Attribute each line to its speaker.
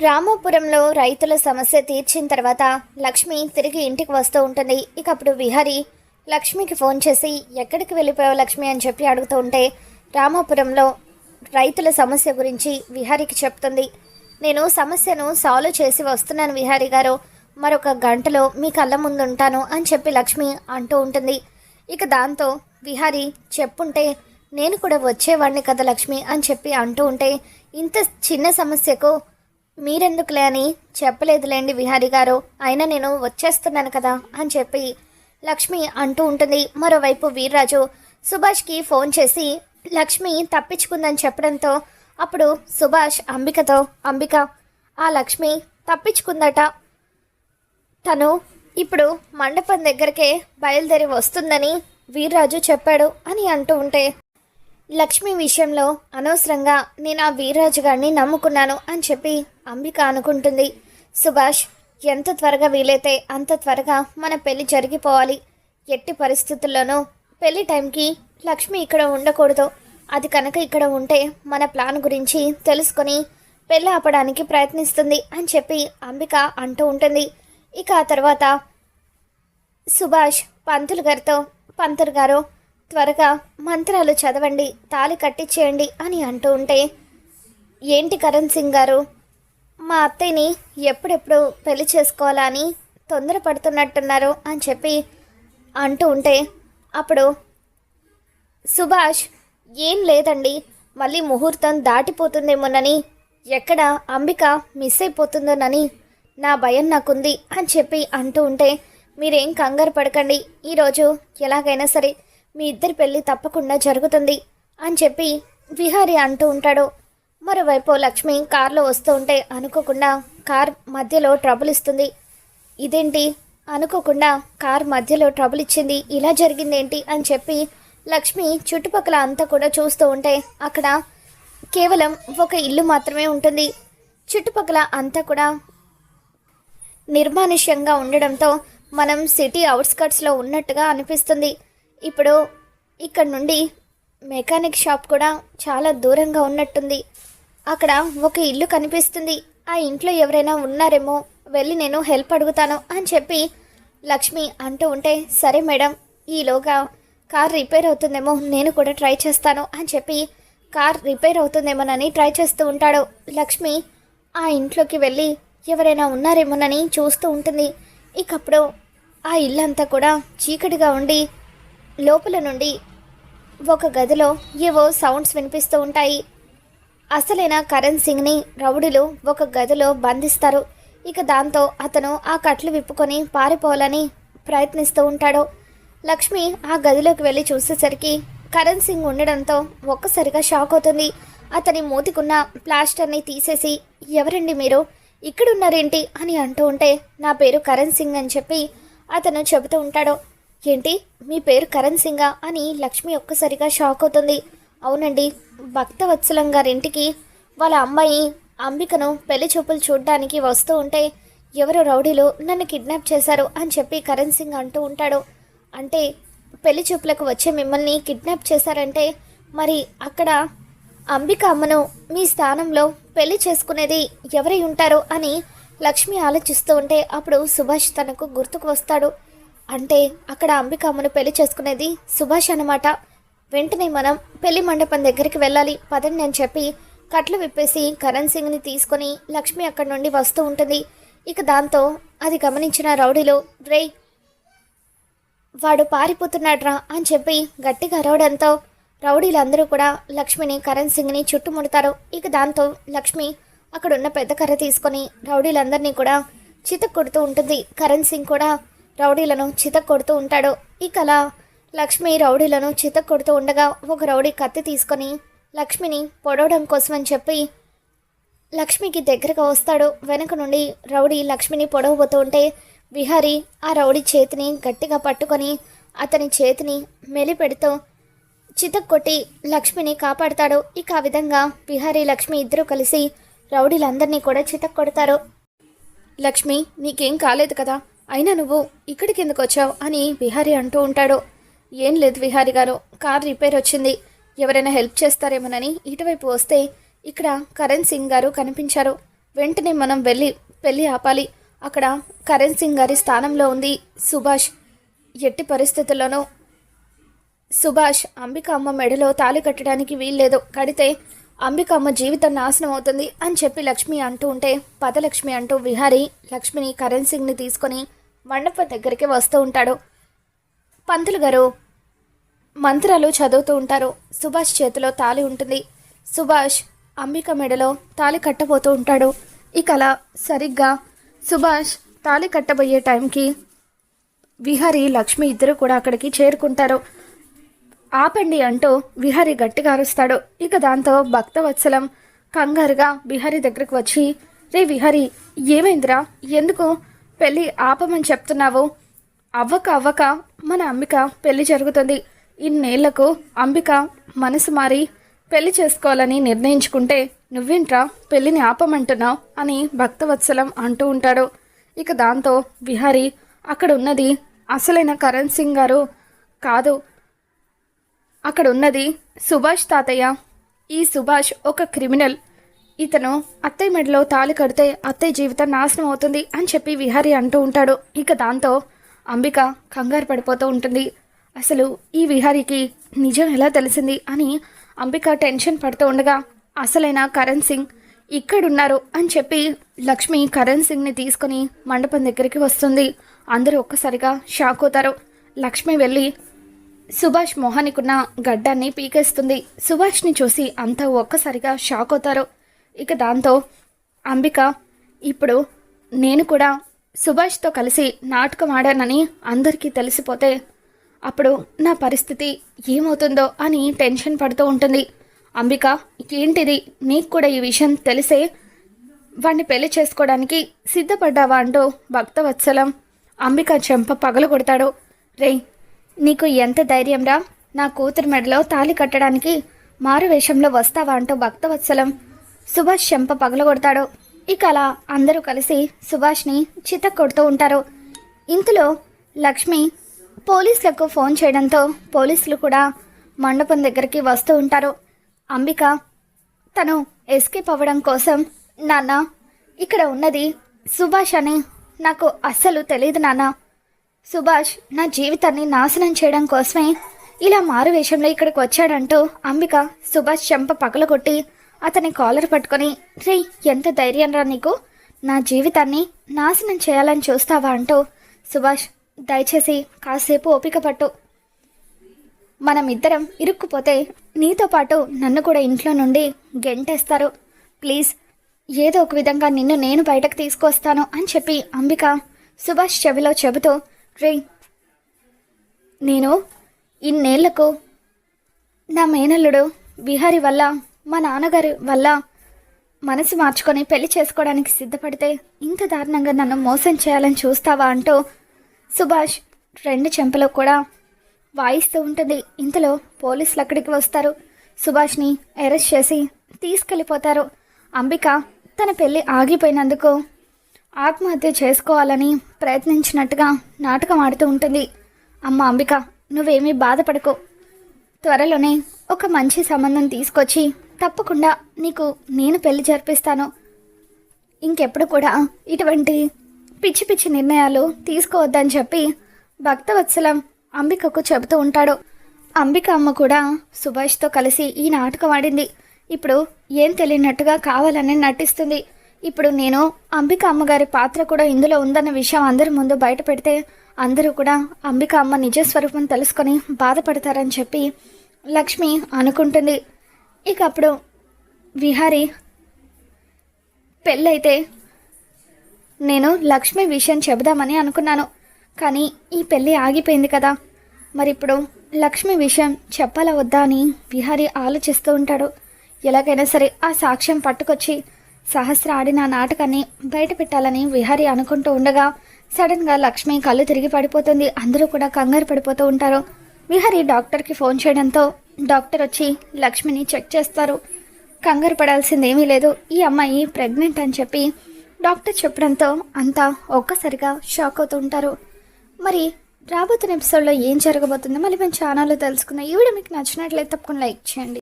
Speaker 1: రామాపురంలో రైతుల సమస్య తీర్చిన తర్వాత లక్ష్మి తిరిగి ఇంటికి వస్తూ ఉంటుంది. ఇక అప్పుడు విహారి లక్ష్మికి ఫోన్ చేసి ఎక్కడికి వెళ్ళిపోయావు లక్ష్మి? అని చెప్పి అడుగుతూ ఉంటే రామాపురంలో రైతుల సమస్య గురించి విహారికి చెప్తుంది. నేను సమస్యను సాల్వ్ చేసి వస్తున్నాను విహారి గారు. మరొక గంటలో మీ కళ్ళ ముందు ఉంటాను అని చెప్పి లక్ష్మి అంటూ ఉంటుంది. ఇక దాంతో విహారి చెప్పుంటే నేను కూడా వచ్చేవాడిని కదా లక్ష్మి అని చెప్పి అంటూ ఉంటే ఇంత చిన్న సమస్యకు మీరెందుకులే అని చెప్పలేదులేండి విహారి గారు. అయినా నేను వచ్చేస్తున్నాను కదా అని చెప్పి లక్ష్మి అంటూ ఉంటుంది. మరోవైపు వీర్రాజు సుభాష్కి ఫోన్ చేసి లక్ష్మి తప్పించుకుందని చెప్పడంతో అప్పుడు సుభాష్ అంబికతో అంబిక ఆ లక్ష్మి తప్పించుకుందట. తను ఇప్పుడు మండపం దగ్గరకే బయలుదేరి వస్తుందని వీర్రాజు చెప్పాడు అని అంటూ ఉంటే లక్ష్మి విషయంలో అనవసరంగా నేను ఆ వీర్రాజు గారిని నమ్ముకున్నాను అని చెప్పి అంబిక అనుకుంటుంది. సుభాష్ ఎంత త్వరగా వీలైతే అంత త్వరగా మన పెళ్ళి జరిగిపోవాలి. ఎట్టి పరిస్థితుల్లోనూ పెళ్ళి టైంకి లక్ష్మి ఇక్కడ ఉండకూడదు. అది కనుక ఇక్కడ ఉంటే మన ప్లాన్ గురించి తెలుసుకొని పెళ్ళి ఆపడానికి ప్రయత్నిస్తుంది అని చెప్పి అంబిక అంటూ ఉంటుంది. ఇక ఆ తర్వాత సుభాష్ పంతులు గారితో పంతులు గారు త్వరగా మంత్రాలు చదవండి తాళి కట్టించేయండి అని అంటూ ఉంటే ఏంటి కరణ్ సింగ్ గారు? మా అత్తయ్యని ఎప్పుడెప్పుడు పెళ్ళి చేసుకోవాలా అని తొందరపడుతున్నట్టున్నారు అని చెప్పి అంటూ ఉంటే అప్పుడు సుభాష్ ఏం లేదండి మళ్ళీ ముహూర్తం దాటిపోతుందేమోనని ఎక్కడ అంబిక మిస్ అయిపోతుందోనని నా భయం నాకుంది అని చెప్పి అంటూ ఉంటే మీరేం కంగారు పడకండి ఈరోజు ఎలాగైనా సరే మీ ఇద్దరి పెళ్ళి తప్పకుండా జరుగుతుంది అని చెప్పి విహారి అంటూ ఉంటాడు. మరోవైపు లక్ష్మి కార్లో వస్తూ ఉంటే అనుకోకుండా కార్ మధ్యలో ట్రబుల్ ఇస్తుంది. ఇదేంటి? అనుకోకుండా కార్ మధ్యలో ట్రబుల్ ఇచ్చింది. ఇలా జరిగిందేంటి? అని చెప్పి లక్ష్మి చుట్టుపక్కల అంతా కూడా చూస్తూ ఉంటే అక్కడ కేవలం ఒక ఇల్లు మాత్రమే ఉంటుంది. చుట్టుపక్కల అంతా కూడా నిర్మానుష్యంగా ఉండడంతో మనం సిటీ అవుట్స్కట్స్లో ఉన్నట్టుగా అనిపిస్తుంది. ఇప్పుడు ఇక్కడ నుండి మెకానిక్ షాప్ కూడా చాలా దూరంగా ఉన్నట్టుంది. అక్కడ ఒక ఇల్లు కనిపిస్తుంది. ఆ ఇంట్లో ఎవరైనా ఉన్నారేమో వెళ్ళి నేను హెల్ప్ అడుగుతాను అని చెప్పి లక్ష్మి అంటూ ఉంటే సరే మేడం ఈలోగా కార్ రిపేర్ అవుతుందేమో నేను కూడా ట్రై చేస్తాను అని చెప్పి కార్ రిపేర్ అవుతుందేమోనని ట్రై చేస్తూ ఉంటాడు. లక్ష్మి ఆ ఇంట్లోకి వెళ్ళి ఎవరైనా ఉన్నారేమోనని చూస్తూ ఉంటుంది. ఇకప్పుడు ఆ ఇల్లంతా కూడా చీకటిగా ఉండి లోపల నుండి ఒక గదిలో ఏవో సౌండ్స్ వినిపిస్తూ ఉంటాయి. అసలైన కరణ్ సింగ్ని రౌడులు ఒక గదిలో బంధిస్తారు. ఇక దాంతో అతను ఆ కట్లు విప్పుకొని పారిపోవాలని ప్రయత్నిస్తూ ఉంటాడు. లక్ష్మి ఆ గదిలోకి వెళ్ళి చూసేసరికి కరణ్ సింగ్ ఉండడంతో ఒక్కసారిగా షాక్ అవుతుంది. అతని మూతికున్న ప్లాస్టర్ని తీసేసి ఎవరండి మీరు? ఇక్కడున్నారేంటి? అని అంటూ ఉంటే నా పేరు కరణ్ సింగ్ అని చెప్పి అతను చెబుతూ ఉంటాడు. ఏంటి? మీ పేరు కరణ్ సింగా అని లక్ష్మి ఒక్కసారిగా షాక్ అవుతుంది. అవునండి భక్తవత్సలం గారింటికి వాళ్ళ అమ్మాయి అంబికను పెళ్ళి చూపులు చూడడానికి వస్తూ ఉంటే ఎవరో రౌడీలు నన్ను కిడ్నాప్ చేశారు అని చెప్పి కరణ్ సింగ్ అంటూ ఉంటాడు. అంటే పెళ్ళి చూపులకు వచ్చే మిమ్మల్ని కిడ్నాప్ చేశారంటే మరి అక్కడ అంబిక అమ్మను మీ స్థానంలో పెళ్ళి చేసుకునేది ఎవరై ఉంటారు అని లక్ష్మి ఆలోచిస్తూ ఉంటే అప్పుడు సుభాష్ తనకు గుర్తుకు వస్తాడు. అంటే అక్కడ అంబికమ్మను పెళ్ళి చేసుకునేది సుభాష్ అన్నమాట. వెంటనే మనం పెళ్ళి మండపం దగ్గరికి వెళ్ళాలి పదండి అని చెప్పి కట్లు విప్పేసి కరణ్ సింగ్ని తీసుకొని లక్ష్మి అక్కడి నుండి వస్తూ ఉంటుంది. ఇక దాంతో అది గమనించిన రౌడీలో రే వాడు పారిపోతున్నాడ్రా అని చెప్పి గట్టిగా అరవడంతో రౌడీలందరూ కూడా లక్ష్మిని కరణ్ సింగ్ని చుట్టుముడతారు. ఇక దాంతో లక్ష్మి అక్కడున్న పెద్ద కర్ర తీసుకొని రౌడీలందరినీ కూడా చితక్ కొడుతూ ఉంటుంది. కరణ్ సింగ్ కూడా రౌడీలను చితక్కొడుతూ ఉంటాడు. ఇక అలా లక్ష్మి రౌడీలను చితక్కొడుతూ ఉండగా ఒక రౌడీ కత్తి తీసుకొని లక్ష్మిని పొడవడం కోసమని చెప్పి లక్ష్మికి దగ్గరగా వస్తాడు. వెనక నుండి రౌడీ లక్ష్మిని పొడవబోతూ ఉంటే విహారీ ఆ రౌడీ చేతిని గట్టిగా పట్టుకొని అతని చేతిని మెలిపెడుతూ చితక్కొట్టి లక్ష్మిని కాపాడుతాడు. ఇక ఆ విధంగా విహారీ లక్ష్మి ఇద్దరూ కలిసి రౌడీలందరినీ కూడా చితక్కొడతారు. లక్ష్మి నీకేం కాలేదు కదా? అయినా నువ్వు ఇక్కడికి ఎందుకు వచ్చావు అని విహారీ అంటూ ఉంటాడు. ఏం లేదు విహారీ గారు కార్ రిపేర్ వచ్చింది. ఎవరైనా హెల్ప్ చేస్తారేమోనని ఇటువైపు వస్తే ఇక్కడ కరణ్ సింగ్ గారు కనిపించారు. వెంటనే మనం వెళ్ళి పెళ్ళి ఆపాలి. అక్కడ కరణ్ సింగ్ గారి స్థానంలో ఉంది సుభాష్. ఎట్టి పరిస్థితుల్లోనూ సుభాష్ అంబిక అమ్మ మెడలో తాళి కట్టడానికి వీల్లేదు. కడితే అంబిక అమ్మ జీవితం నాశనం అవుతుంది అని చెప్పి లక్ష్మి అంటూ ఉంటే పదలక్ష్మి అంటూ విహారీ లక్ష్మిని కరణ్ సింగ్ని తీసుకొని మండపం దగ్గరికి వస్తూ ఉంటాడు. పంతులు గారు మంత్రాలు చదువుతూ ఉంటారు. సుభాష్ చేతిలో తాళి ఉంటుంది. సుభాష్ అంబిక మెడలో తాళి కట్టబోతూ ఉంటాడు. ఇక అలా సరిగ్గా సుభాష్ తాళి కట్టబోయే టైంకి విహరి లక్ష్మి ఇద్దరు కూడా అక్కడికి చేరుకుంటారు. ఆపండి అంటూ విహరి గట్టిగా అరుస్తాడు. ఇక దాంతో భక్తవత్సలం కంగారుగా విహరి దగ్గరకు వచ్చి రే విహరి ఏమైందిరా? ఎందుకు పెళ్ళి ఆపమని చెప్తున్నావు? అవ్వక అవ్వక మన అంబిక పెళ్ళి జరుగుతుంది. ఇన్నేళ్ళకు అంబిక మనసు మారి పెళ్ళి చేసుకోవాలని నిర్ణయించుకుంటే నువ్వేంట్రా పెళ్ళిని ఆపమంటున్నావు అని భక్తవత్సలం అంటూ ఉంటాడు. ఇక దాంతో విహారీ అక్కడ ఉన్నది అసలైన కరణ్ సింగ్ గారు కాదు. అక్కడ ఉన్నది సుభాష్ తాతయ్య. ఈ సుభాష్ ఒక క్రిమినల్. ఇతను అత్తయ్య మెడలో తాళి కడితే అత్తయ్య జీవితం నాశనం అవుతుంది అని చెప్పి విహారి అంటూ ఉంటాడు. ఇక దాంతో అంబిక కంగారు పడిపోతూ ఉంటుంది. అసలు ఈ విహారీకి నిజం ఎలా తెలిసింది అని అంబిక టెన్షన్ పడుతూ ఉండగా అసలైన కరణ్ సింగ్ ఇక్కడున్నారు అని చెప్పి లక్ష్మి కరణ్ సింగ్ని తీసుకొని మండపం దగ్గరికి వస్తుంది. అందరూ ఒక్కసారిగా షాక్ అవుతారు. లక్ష్మి వెళ్ళి సుభాష్ మొహానికున్న గడ్డాన్ని పీకేస్తుంది. సుభాష్ని చూసి అంతా ఒక్కసారిగా షాక్ అవుతారు. ఇక దాంతో అంబిక ఇప్పుడు నేను కూడా సుభాష్తో కలిసి నాటకం ఆడానని అందరికీ తెలిసిపోతే అప్పుడు నా పరిస్థితి ఏమవుతుందో అని టెన్షన్ పడుతూ ఉంటుంది. అంబిక ఏంటిది? నీకు కూడా ఈ విషయం తెలిసే వాణ్ణి పెళ్ళి చేసుకోవడానికి సిద్ధపడ్డావా? అంటూ భక్తవత్సలం అంబిక చెంప పగలు కొడతాడు. రే నీకు ఎంత ధైర్యంరా? నా కూతురు మెడలో తాళి కట్టడానికి మారు వేషంలో వస్తావా? అంటూ భక్తవత్సలం సుభాష్ చెంప పగలగొడతాడు. ఇక అలా అందరూ కలిసి సుభాష్ని చిత్త కొడుతూ ఉంటారు. ఇంతలో లక్ష్మి పోలీసులకు ఫోన్ చేయడంతో పోలీసులు కూడా మండపం దగ్గరికి వస్తూ ఉంటారు. అంబిక తను ఎస్కేప్ అవ్వడం కోసం నాన్న ఇక్కడ ఉన్నది సుభాష్ అని నాకు అస్సలు తెలియదు నాన్న. సుభాష్ నా జీవితాన్ని నాశనం చేయడం కోసమే ఇలా మారు వేషంలో ఇక్కడికి వచ్చాడంటూ అంబిక సుభాష్ చెంప పగలగొట్టి అతని కాలర్ పట్టుకొని రే ఎంత ధైర్యం రా నీకు. నా జీవితాన్ని నాశనం చేయాలని చూస్తావా? అంటూ సుభాష్ దయచేసి కాసేపు ఓపిక పట్టు. మనం ఇద్దరం ఇరుక్కుపోతే నీతో పాటు నన్ను కూడా ఇంట్లో నుండి గెంటేస్తారు. ప్లీజ్ ఏదో ఒక విధంగా నిన్ను నేను బయటకు తీసుకొస్తాను అని చెప్పి అంబిక సుభాష్ చెవిలో చెబుతూ రే నేను ఇన్నేళ్ళకు నా మేనల్లుడు విహారి వల్ల మా నాన్నగారి వల్ల మనసు మార్చుకొని పెళ్ళి చేసుకోవడానికి సిద్ధపడితే ఇంత దారుణంగా నన్ను మోసం చేయాలని చూస్తావా అంటూ సుభాష్ రెండు చెంపలో కూడా వాయిస్తూ ఉంటుంది. ఇంతలో పోలీసులు అక్కడికి వస్తారు. సుభాష్ని అరెస్ట్ చేసి తీసుకెళ్ళిపోతారు. అంబిక తన పెళ్ళి ఆగిపోయినందుకు ఆత్మహత్య చేసుకోవాలని ప్రయత్నించినట్టుగా నాటకం ఆడుతూ ఉంటుంది. అమ్మ అంబిక నువ్వేమీ బాధపడకు. త్వరలోనే ఒక మంచి సంబంధం తీసుకొచ్చి తప్పకుండా నీకు నేను పెళ్ళి జరిపిస్తాను. ఇంకెప్పుడు కూడా ఇటువంటి పిచ్చి పిచ్చి నిర్ణయాలు తీసుకోవద్దని చెప్పి భక్తవత్సలం అంబికకు చెబుతూ ఉంటాడు. అంబిక అమ్మ కూడా సుభాష్తో కలిసి ఈ నాటకం ఆడింది. ఇప్పుడు ఏం తెలియనట్టుగా కావాలని నటిస్తుంది. ఇప్పుడు నేను అంబిక అమ్మగారి పాత్ర కూడా ఇందులో ఉందన్న విషయం అందరి ముందు బయట పెడితే అందరూ కూడా అంబిక అమ్మ నిజస్వరూపం తెలుసుకొని బాధపడతారని చెప్పి లక్ష్మి అనుకుంటుంది. ఇక అప్పుడు విహారీ పెళ్ళైతే నేను లక్ష్మి విషయం చెబుదామని అనుకున్నాను. కానీ ఈ పెళ్ళి ఆగిపోయింది కదా. మరి ఇప్పుడు లక్ష్మి విషయం చెప్పాలా వద్దా అని విహారీ ఆలోచిస్తూ ఉంటాడు. ఎలాగైనా సరే ఆ సాక్ష్యం పట్టుకొచ్చి సహస్ర ఆడిన నాటకాన్ని బయట పెట్టాలని విహారీ అనుకుంటూ ఉండగా సడన్గా లక్ష్మి కళ్ళు తిరిగి పడిపోతుంది. అందరూ కూడా కంగారు పడిపోతూ ఉంటారు. విహరి డాక్టర్కి ఫోన్ చేయడంతో డాక్టర్ వచ్చి లక్ష్మిని చెక్ చేస్తారు. కంగారు పడాల్సింది ఏమీ లేదు. ఈ అమ్మాయి ప్రెగ్నెంట్ అని చెప్పి డాక్టర్ చెప్పడంతో అంతా ఒక్కసారిగా షాక్ అవుతుంటారు మరి రాబోతున్న ఎపిసోడ్లో ఏం జరగబోతుందో మళ్ళీ మేము ఛానల్లో తెలుసుకుందాం. ఈ వీడియో మీకు నచ్చినట్లయితే తప్పకుండా లైక్ చేయండి.